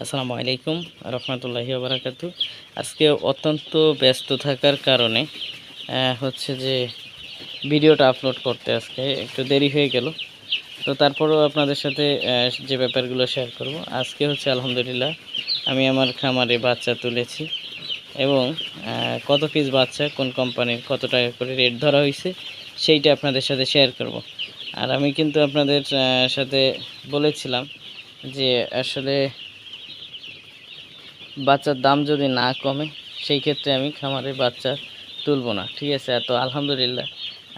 আসসালামু আলাইকুম, রহমতুল্লাহি বারাকাতু। আজকে অত্যন্ত ব্যস্ত থাকার কারণে হচ্ছে যে ভিডিওটা আপলোড করতে আজকে একটু দেরি হয়ে গেল। তো তারপরেও আপনাদের সাথে যে ব্যাপারগুলো শেয়ার করব। আজকে হচ্ছে আলহামদুলিল্লাহ আমি আমার খামারে বাচ্চা তুলেছি এবং কত পিস বাচ্চা, কোন কোম্পানির কত টাকা করে রেট ধরা হয়েছে, সেইটা আপনাদের সাথে শেয়ার করব। আর আমি কিন্তু আপনাদের সাথে বলেছিলাম যে আসলে বাচ্চার দাম যদি না কমে, সেই ক্ষেত্রে আমি খামারে বাচ্চা তুলব না। ঠিক আছে? তো আলহামদুলিল্লাহ,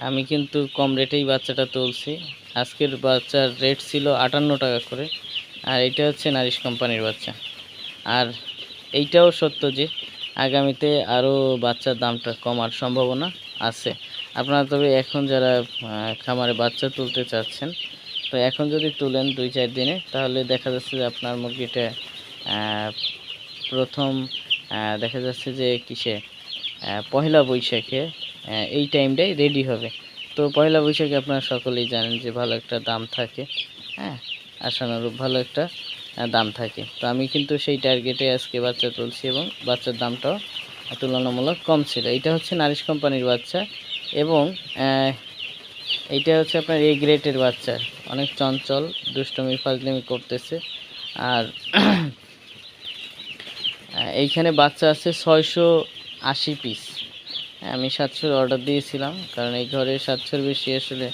আমি কিন্তু কম রেটেই বাচ্চাটা তুলছি। আজকের বাচ্চার রেট ছিল আটান্ন টাকা করে, আর এটা হচ্ছে নারিশ কোম্পানির বাচ্চা। আর এইটাও সত্য যে, আগামীতে আরও বাচ্চার দামটা কমার সম্ভাবনা আছে। আপনারা তবে এখন যারা খামারে বাচ্চা তুলতে চাচ্ছেন, তো এখন যদি তুলেন দুই চার দিনে, তাহলে দেখা যাচ্ছে যে আপনার মুরগিটা প্রথম দেখা যাচ্ছে যে কিসে পয়লা বৈশাখে এই টাইমটাই রেডি হবে। তো পয়লা বৈশাখে আপনারা সকলেই জানেন যে ভালো একটা দাম থাকে হ্যাঁ? আশানুরূপ ভালো একটা দাম থাকে। তো আমি কিন্তু সেই টার্গেটে আজকে বাচ্চা তুলছি এবং বাচ্চার দামটাও তুলনামূলক কম ছিল। এটা হচ্ছে নারিশ কোম্পানির বাচ্চা এবং এইটা হচ্ছে আপনার এ গ্রেটের বাচ্চা। অনেক চঞ্চল, দুষ্টমি, ফাজলিমি করতেছে। আর এইখানে বাচ্চা আছে ছয়শো আশি পিস আমি সাতশোর অর্ডার দিয়েছিলাম, কারণ এই ঘরে সাতশোর বেশি আসলে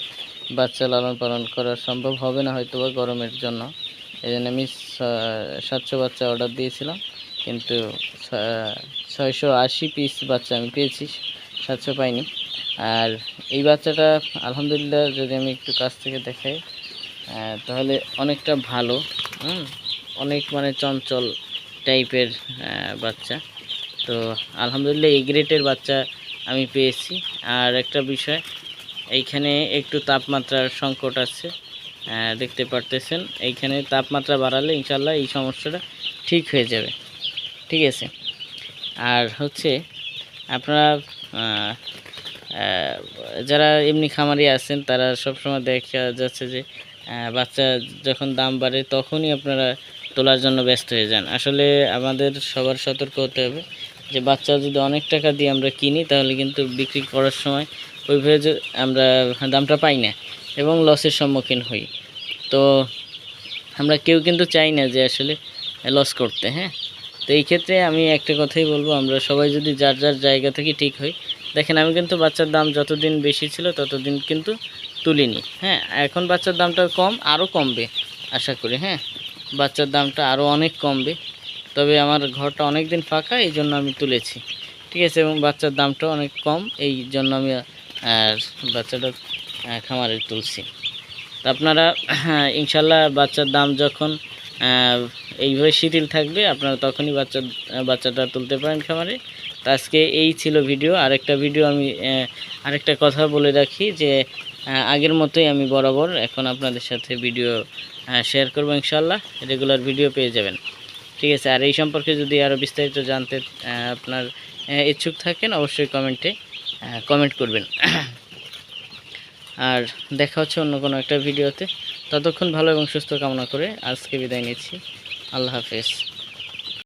বাচ্চা লালন পালন করা সম্ভব হবে না হয়তো বা গরমের জন্য। এই জন্য আমি সাতশো বাচ্চা অর্ডার দিয়েছিলাম, কিন্তু ছয়শো আশি পিস বাচ্চা আমি পেয়েছি, সাতশো পাইনি। আর এই বাচ্চাটা আলহামদুলিল্লাহ যদি আমি একটু কাছ থেকে দেখাই তাহলে অনেকটা ভালো অনেক মানে চঞ্চল টাইপের বাচ্চা। তো আলহামদুলিল্লাহ এই গ্রেটের বাচ্চা আমি পেয়েছি। আর একটা বিষয়, এইখানে একটু তাপমাত্রার সংকট আছে দেখতে পারতেছেন। এইখানে তাপমাত্রা বাড়ালে ইনশাল্লাহ এই সমস্যাটা ঠিক হয়ে যাবে। ঠিক আছে? আর হচ্ছে, আপনারা যারা এমনি খামারি আছেন, তারা সবসময় দেখা যাচ্ছে যে বাচ্চা যখন দাম বাড়ে, তখনই আপনারা তোলার জন্য ব্যস্ত হয়ে যান। আসলে আমাদের সবার সতর্ক হতে হবে যে বাচ্চা যদি অনেক টাকা দিয়ে আমরা কিনি, তাহলে কিন্তু বিক্রি করার সময় ওইভাবে আমরা দামটা পাই না এবং লসের সম্মুখীন হই। তো আমরা কেউ কিন্তু চাই না যে আসলে লস করতে হ্যাঁ? তো এই ক্ষেত্রে আমি একটা কথাই বলব, আমরা সবাই যদি যার যার জায়গা থেকে ঠিক হই, দেখেন আমি কিন্তু বাচ্চার দাম যতদিন বেশি ছিল ততদিন কিন্তু তুলিনি হ্যাঁ? এখন বাচ্চার দামটা কম, আরও কমবে, আশা করি হ্যাঁ? বাচ্চার দামটা আরও অনেক কমবে। তবে আমার ঘরটা অনেক দিন ফাঁকা এই জন্য আমি তুলেছি। ঠিক আছে এবং বাচ্চার দামটা অনেক কম এই জন্য আমি আর বাচ্চাটা খামারে তুলছি। তো আপনারা হ্যাঁ, ইনশাল্লাহ বাচ্চার দাম যখন এইভাবে শিথিল থাকবে আপনারা তখনই বাচ্চা বাচ্চাটা তুলতে পারেন খামারে। তো আজকে এই ছিল ভিডিও। আরেকটা ভিডিও আমি আরেকটা কথা বলে রাখি যে আগের মতোই আমি বরাবর এখন আপনাদের সাথে ভিডিও শেয়ার করব ইনশাল্লাহ রেগুলার ভিডিও পেয়ে যাবেন। ঠিক আছে, আর এই সম্পর্কে যদি আরও বিস্তারিত জানতে আপনার ইচ্ছুক থাকেন, অবশ্যই কমেন্টে কমেন্ট করবেন। আর দেখা হচ্ছে অন্য কোনো একটা ভিডিওতে ততক্ষণ ভালো এবং সুস্থ কামনা করে আজকে বিদায় নিচ্ছি। আল্লাহ হাফেজ।